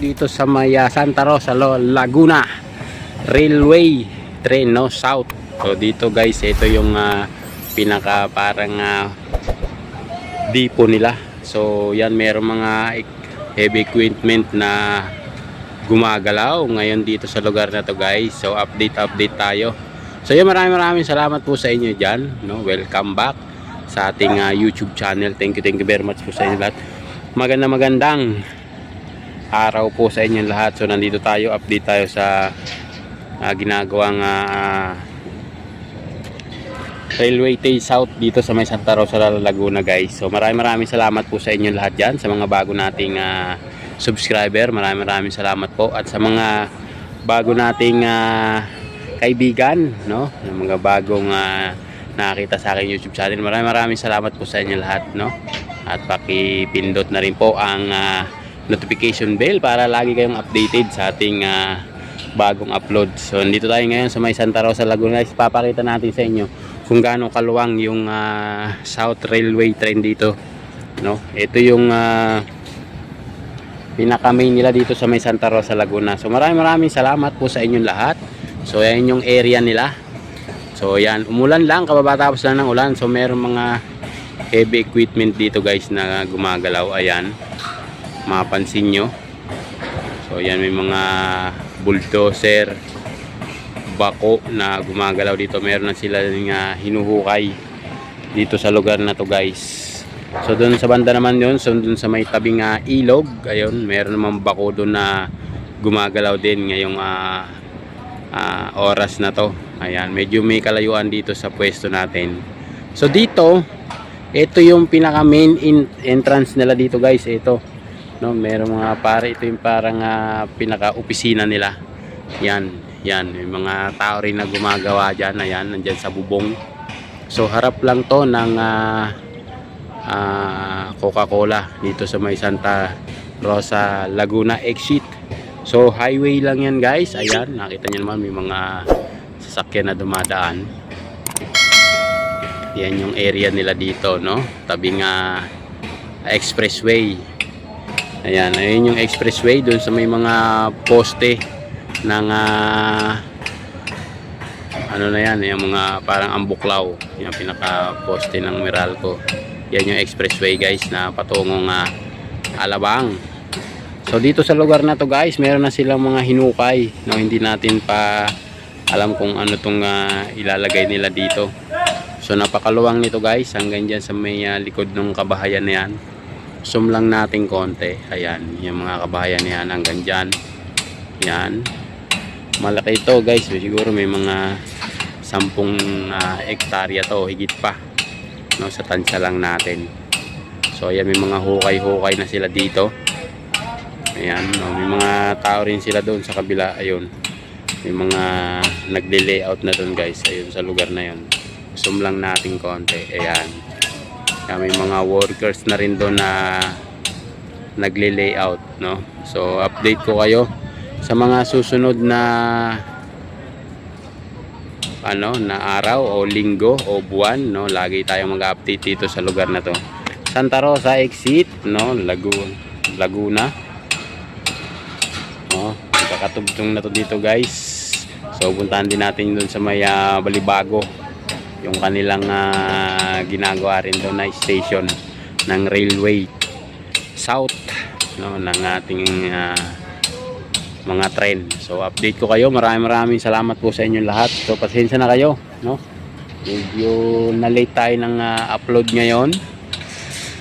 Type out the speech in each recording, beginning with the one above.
dito sa may Santa Rosa, Laguna Railway train no south. So dito guys, ito yung ah, pinaka parang ah, depot nila. So yan meron mga ek- heavy equipment na gumagalaw ngayon dito sa lugar na to guys. So update update tayo. So yan maraming maraming salamat po sa inyo diyan, no. Welcome back sa ating ah, YouTube channel. Thank you, thank you very much po sa inyo lahat. Maganda magandang araw po sa inyo lahat. So nandito tayo, update tayo sa ah, ginagawang ah, Railway Tay South dito sa may Santa Rosa, Laguna guys. So maraming maraming salamat po sa inyo lahat dyan, sa mga bago nating ah, subscriber. Maraming maraming salamat po at sa mga bago nating ah, kaibigan, no? Yung mga bagong ah, nakakita sa aking YouTube channel. Maraming maraming salamat po sa inyo lahat, no? At pakipindot na rin po ang ah, notification bell para lagi kayong updated sa ating ah, bagong upload. So, dito tayo ngayon sa may Santa Rosa, Laguna. Guys, papakita natin sa inyo kung gaano kaluwang yung ah, South Railway train dito. No? Ito yung ah, pinaka-main nila dito sa may Santa Rosa, Laguna. So, maraming maraming salamat po sa inyong lahat. So, yan yung area nila. So, yan. Umulan lang, kababatapos lang ng ulan. So, meron mga heavy equipment dito guys na gumagalaw. Ayan. Mapansin nyo. So, yan may mga bulldozer, bako na gumagalaw dito. Meron na sila nga hinuhukay dito sa lugar na to guys. So doon sa banda naman yun, so doon sa may tabing ah, ilog, ayun, meron naman bako doon na gumagalaw din ngayong ah, ah, oras na to. Ayan, medyo may kalayuan dito sa pwesto natin. So dito, ito yung pinaka main in- entrance nila dito guys, ito. No, meron mga pare, ito yung parang ah, pinaka opisina nila. Yan, yan, may mga tao rin na gumagawa diyan, ayan, nandiyan sa bubong. So harap lang to ng ah, ah, Coca-Cola dito sa may Santa Rosa Laguna exit. So highway lang yan guys. Ayan, nakita niyo naman may mga sasakyan na dumadaan. Yan yung area nila dito, no? Tabing ah, expressway. Ayan, ayun yung expressway doon sa may mga poste ng ah, ano na yan, yung mga parang ambuklaw, yung pinaka poste ng Meralco. Yan yung expressway guys na patungong ah, Alabang. So dito sa lugar na to guys, meron na silang mga hinukay no hindi natin pa alam kung ano tong ah, ilalagay nila dito. So napakaluwang nito guys, hanggang diyan sa may ah, likod ng kabahayan na yan. Zoom lang natin konti. Ayan, yung mga kabahayan na yan hanggang diyan. Yan. Malaki ito guys, siguro may mga sampung ah, hektarya to, higit pa. No, sa tansya lang natin. So ayan, may mga hukay-hukay na sila dito. Ayan, no, may mga tao rin sila doon sa kabila. Ayun. May mga nagle-layout na doon guys. Ayun sa lugar na yun. Zoom lang natin konti. Ayan. Kaya may mga workers na rin doon na nagle-layout, no? So update ko kayo sa mga susunod na ano na araw o linggo o buwan no? Lagi tayong mag-update dito sa lugar na to. Santa Rosa exit no? Laguna Laguna. No? Kakatugtong na to dito guys. So puntahan din natin doon sa may ah, Balibago yung kanilang ah, ginagawa rin doon na station ng railway south no ng ating ah, mga trend. So update ko kayo. Maraming maraming salamat po sa inyong lahat. So pasensya na kayo, no? Medyo na late tayo ng ah, upload ngayon.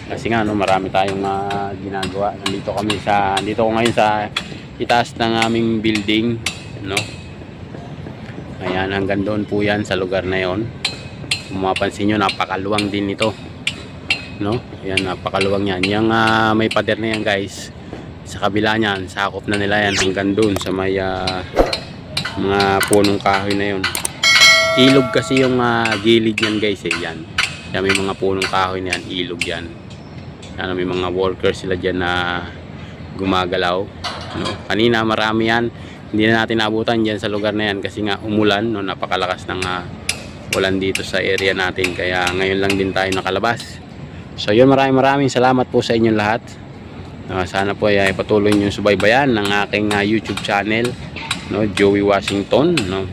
Kasi nga no, marami tayong ah, ginagawa. Nandito kami sa dito ko ngayon sa itaas ng aming building, no? Ayan, hanggang doon po 'yan sa lugar na 'yon. Kung mapansin niyo, napakaluwang din ito. No? Ayan, napakaluwang 'yan. Yang ah, may pader na 'yan, guys sa kabila niyan, sakop na nila yan hanggang doon sa may ah, mga punong kahoy na yun. Ilog kasi yung ah, gilid niyan guys eh, yan. Yan may mga punong kahoy na yan, ilog yan. Yan, may mga workers sila dyan na gumagalaw. No? Kanina marami yan, hindi na natin naabutan dyan sa lugar na yan kasi nga umulan, no? napakalakas ng ah, ulan dito sa area natin. Kaya ngayon lang din tayo nakalabas. So yun, maraming maraming salamat po sa inyong lahat. Ah, sana po ay patuloy niyo subaybayan ng aking ah, YouTube channel, no, Joey Washington, no.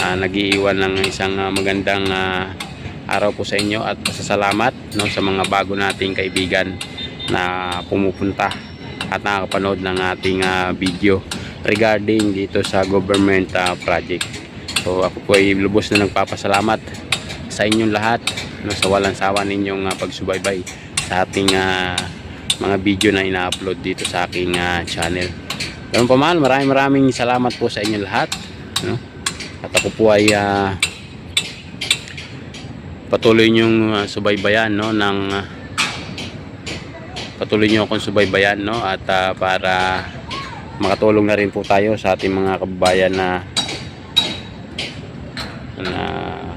Ah, nag-iiwan ng isang ah, magandang ah, araw po sa inyo at pasasalamat no sa mga bago nating kaibigan na pumupunta at nakakapanood ng ating ah, video regarding dito sa government ah, project. So ako po ay lubos na nagpapasalamat sa inyong lahat no, sa walang sawa ninyong ah, pagsubaybay sa ating ah, mga video na ina-upload dito sa aking ah, channel. Ganun pa man, maraming maraming salamat po sa inyong lahat. No? At ako po ay ah, patuloy niyong ah, subaybayan no ng ah, patuloy niyo akong subaybayan no at ah, para makatulong na rin po tayo sa ating mga kababayan na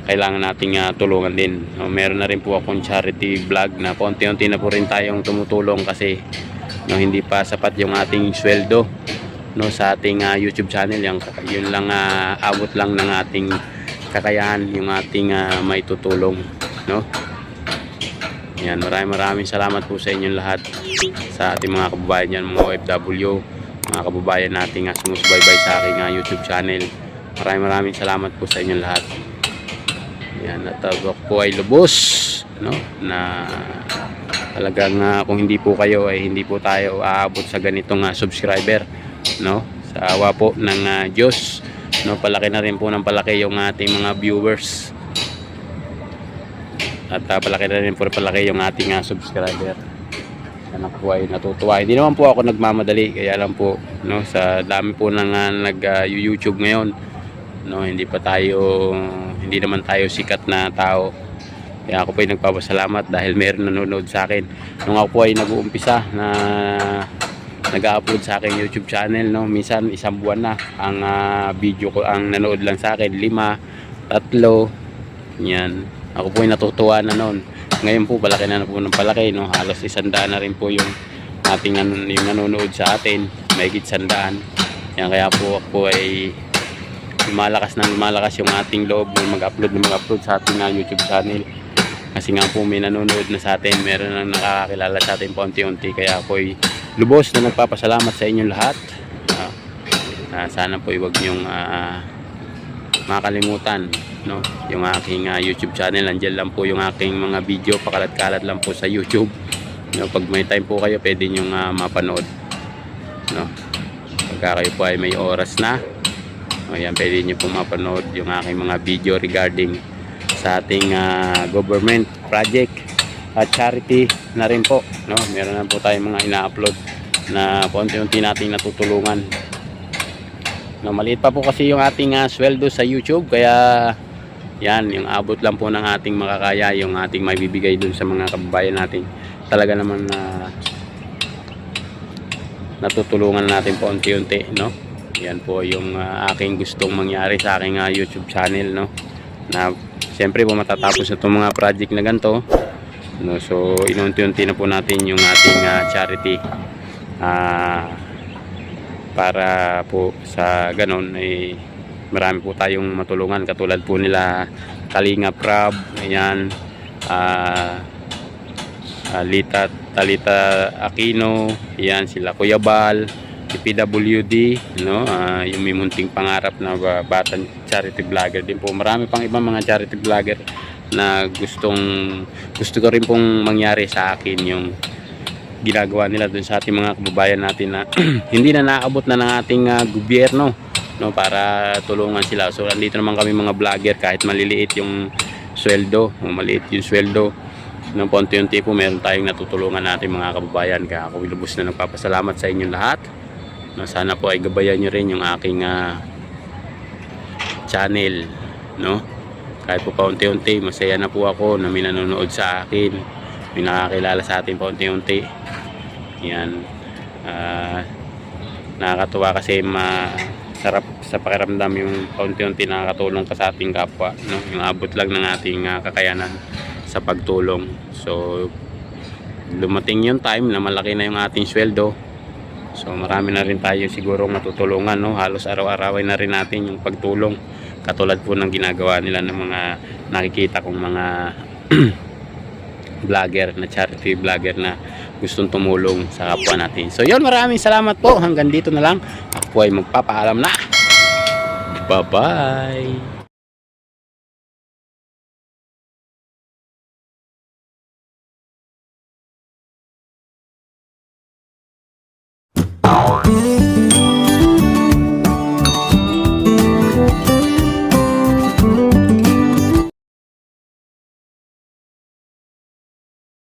kailangan nating ah, tulungan din. No, meron na rin po akong charity vlog na paunti-unti na po rin tayong tumutulong kasi no, hindi pa sapat yung ating sweldo no sa ating ah, YouTube channel. Yung yun lang ah, abot lang ng ating kakayahan yung ating ah, may tutulong no? Yan maraming maraming salamat po sa inyong lahat sa ating mga kababayan yan mga OFW mga kababayan nating uh, sumusubaybay sa aking ah, YouTube channel. Maraming maraming salamat po sa inyong lahat yan at uh, po ay lubos no na talagang ah, kung hindi po kayo ay hindi po tayo aabot sa ganitong ah, subscriber no? Sa awa po ng ah, Diyos no? Palaki na rin po ng palaki yung ating mga viewers. At uh, palaki na rin po palaki yung ating ah, subscriber. Anak po ay natutuwa. Hindi naman po ako nagmamadali kaya lang po no? Sa dami po nang ah, nag ah, YouTube ngayon no? Hindi pa tayo hindi naman tayo sikat na tao. Kaya ako po ay nagpapasalamat dahil meron nanonood sa akin. Nung ako ay nag-uumpisa na nag-upload sa akin YouTube channel no minsan isang buwan na ang ah, video ko ang nanood lang sa akin. Lima tatlo yan. Ako po ay natutuwa na noon. Ngayon po palaki na, na po ng palaki no. Halos isandaan na rin po yung ating yung nanonood sa atin. Mahigit sandaan. Yan kaya po ako ay lumalakas na lumalakas yung ating loob na mag-upload na mag-upload sa ating ah, YouTube channel. Kasi nga po may nanonood na sa atin meron nang nakakakilala sa atin paunti-unti. Kaya po lubos na nagpapasalamat sa inyong lahat. Ah, ah, sana po iwag niyong ah, makalimutan no yung aking ah, YouTube channel. Nandiyan lang po yung aking mga video pakalat-kalat lang po sa YouTube. No pag may time po kayo pwede niyo nga mapanood. No pagka kayo po ay may oras na o yan pwede niyo po mapanood yung aking mga video regarding sa ating ah, government project at charity na rin po no? Meron na po tayong mga ina-upload na paunti-unti nating natutulungan. No maliit pa po kasi yung ating ah, sweldo sa YouTube kaya yan yung abot lang po ng ating makakaya yung ating may bibigay dun sa mga kababayan natin. Talaga naman na natutulungan natin po unti-unti no yan po yung ah, aking gustong mangyari sa aking ah, YouTube channel no? Na siyempre po matatapos itong mga project na ganito no? So inunti-unti na po natin yung ating ah, charity ah para po sa ganon ay marami po tayong matulungan. Katulad po nila Kalinga Prab ayan ah ah, Lita Talita Aquino ayan sila Kuya Bal si PWD no? Ah, yung may munting pangarap na ba- batang charity vlogger din po. Marami pang ibang mga charity vlogger na gustong gusto ko rin pong mangyari sa akin yung ginagawa nila dun sa ating mga kababayan natin na hindi na naabot na ng ating ah, gobyerno no? Para tulungan sila. So andito naman kami mga vlogger kahit maliliit yung sweldo o maliit yung sweldo ng ponti-unti po meron tayong natutulungan natin mga kababayan. Kaya ako lubos na nagpapasalamat sa inyong lahat no, sana po ay gabayan nyo rin yung aking ah, channel no? Kahit po paunti-unti masaya na po ako na may nanonood sa akin may nakakilala sa atin paunti-unti. Yan. Ah, nakakatuwa kasi masarap sa pakiramdam yung paunti-unti nakakatulong ka sa ating kapwa no? yung abot lang ng ating ah, kakayanan sa pagtulong. So lumating yung time na malaki na yung ating sweldo so marami na rin tayo siguro matutulungan no? halos araw-araway na rin natin yung pagtulong katulad po ng ginagawa nila ng mga nakikita kong mga vlogger na charity vlogger na gustong tumulong sa kapwa natin. So yun, maraming salamat po. Hanggang dito na lang. Ako ay magpapaalam na. Bye-bye.